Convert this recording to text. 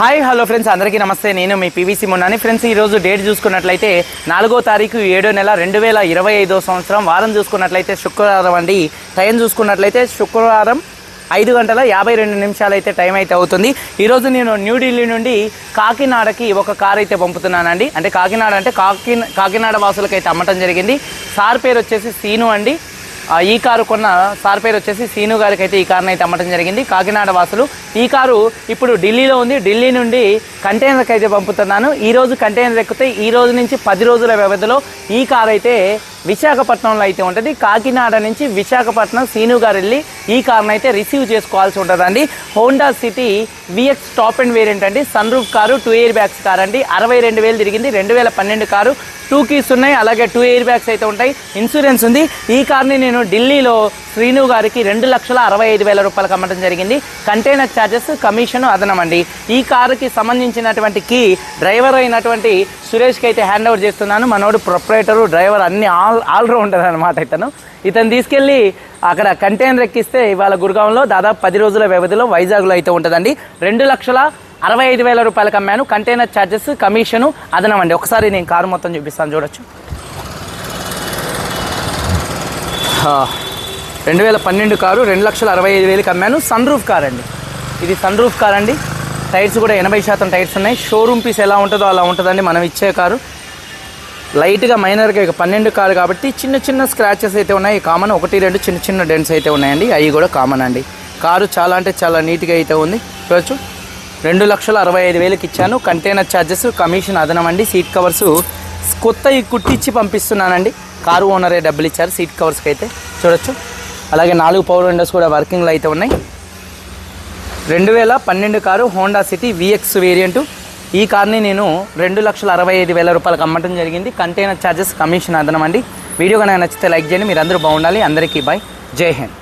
Hi hello friends అందరికీ నమస్తే. నేను మీ పీవీసీ మొన్నాని. ఫ్రెండ్స్ ఈరోజు డేట్ చూసుకున్నట్లయితే నాలుగో తారీఖు ఏడో నెల రెండు వేల ఇరవై ఐదో సంవత్సరం. వారం చూసుకున్నట్లయితే శుక్రవారం అండి. టైం చూసుకున్నట్లయితే శుక్రవారం ఐదు గంటల యాభై రెండు నిమిషాలు అయితే టైం అయితే అవుతుంది. ఈరోజు నేను న్యూఢిల్లీ నుండి కాకినాడకి ఒక కార్ అయితే పంపుతున్నానండి. అంటే కాకినాడ అంటే కాకి కాకినాడ వాసులకైతే అమ్మటం జరిగింది. సార్ పేరు వచ్చేసి సీను అండి. ఈ కారు కొన్న సార్ పేరు వచ్చేసి సీను గారికి అయితే ఈ కారుని అయితే అమ్మటం జరిగింది. కాకినాడ వాసులు ఈ కారు ఇప్పుడు ఢిల్లీలో ఉంది. ఢిల్లీ నుండి కంటైనర్కి అయితే పంపుతున్నాను. ఈ రోజు కంటైనర్ ఎక్కితే ఈ రోజు నుంచి పది రోజుల వ్యవధిలో ఈ కారు అయితే విశాఖపట్నంలో అయితే ఉంటుంది. కాకినాడ నుంచి విశాఖపట్నం సీను గారు వెళ్ళి ఈ కార్ని అయితే రిసీవ్ చేసుకోవాల్సి ఉంటుందండి. Honda City VX top and variant అండి. Sunroof car two airbags car అండి. అరవై రెండు వేలు తిరిగింది. రెండు వేల పన్నెండు కారు. టూ కీస్ ఉన్నాయి. అలాగే టూ ఎయిర్ బ్యాగ్స్ అయితే ఉంటాయి. ఇన్సూరెన్స్ ఉంది. ఈ కార్ని నేను ఢిల్లీలో శ్రీను గారికి రెండు లక్షల అరవై ఐదు వేల రూపాయలకు అమ్మటం జరిగింది. కంటైనర్ ఛార్జెస్ కమిషన్ అదనమండి. ఈ కారుకి సంబంధించినటువంటి కీ డ్రైవర్ అయినటువంటి సురేష్కి అయితే హ్యాండ్ ఓవర్ చేస్తున్నాను. మనోడు ప్రొపరేటరు డ్రైవర్ అన్ని ఆల్ ఆల్రౌండర్ అనమాట ఇతను. ఇతను తీసుకెళ్ళి అక్కడ కంటైనర్ ఎక్కిస్తే ఇవాళ గురుగాంలో దాదాపు పది రోజుల వ్యవధిలో వైజాగ్లో అయితే ఉంటుందండి. రెండు లక్షల అరవై ఐదు వేల రూపాయలకు అమ్మాను కంటైనర్ ఛార్జెస్ కమిషను అదనమండి. ఒకసారి నేను కారు మొత్తం చూపిస్తాను చూడొచ్చు. రెండు వేల పన్నెండు కారు రెండు లక్షల అరవై ఐదు వేలకి అమ్మాను సన్ రూఫ్ కార్ అండి. ఇది సన్ రూఫ్ కార్ అండి. టైర్స్ కూడా ఎనభై శాతం టైర్స్ ఉన్నాయి. షోరూమ్ పీస్ ఎలా ఉంటుందో అలా ఉంటుందండి. మనం ఇచ్చే కారు. లైట్గా మైనర్గా ఇక పన్నెండు కారు కాబట్టి చిన్న చిన్న స్క్రాచెస్ అయితే ఉన్నాయి. కామన్ ఒకటి రెండు చిన్న చిన్న డెంట్స్ అయితే ఉన్నాయండి. అవి కూడా కామన్ అండి. కారు చాలా అంటే చాలా నీట్గా అయితే ఉంది. చూడొచ్చు. రెండు లక్షల అరవై ఐదు వేలకి ఇచ్చాను. కంటైనర్ ఛార్జెస్ కమిషన్ అదనం అండి సీట్ కవర్స్ కొత్తవి కుట్టించి పంపిస్తున్నానండి. కారు ఓనరే డబ్బులు ఇచ్చారు. సీట్ కవర్స్కి అయితే చూడొచ్చు. అలాగే నాలుగు పవర్ విండోస్ కూడా వర్కింగ్లో అయితే ఉన్నాయి. రెండు వేల పన్నెండు car Honda City VX variant ఈ కార్ని నేను రెండు లక్షల అరవై ఐదు వేల రూపాయలకు అమ్మటం జరిగింది. కంటైనర్ ఛార్జెస్ కమిషన్ అదనం అండి వీడియో కనుక నచ్చితే లైక్ చేయండి. మీరు అందరూ బాగుండాలి. అందరికీ బాయ్ జై హింద్.